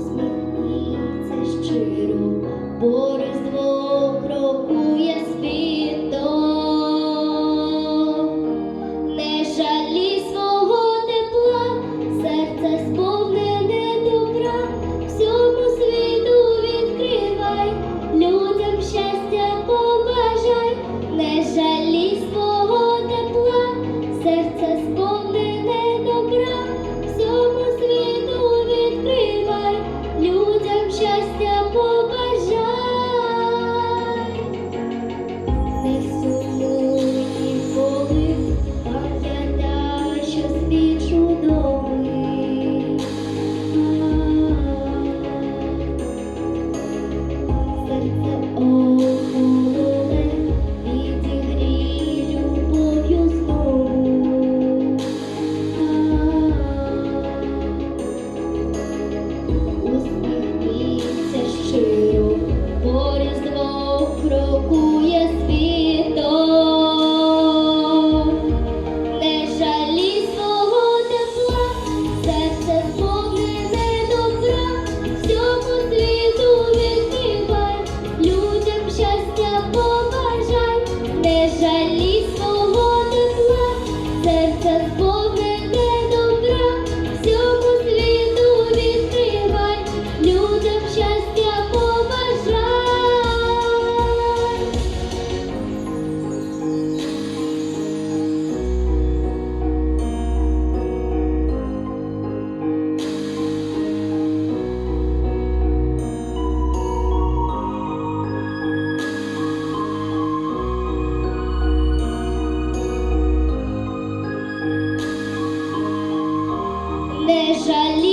усміхніться щиро. світ чудовий, серце охолоне, відігрій любов'ю знову, усміхніться щиро, крокує світ. de salir.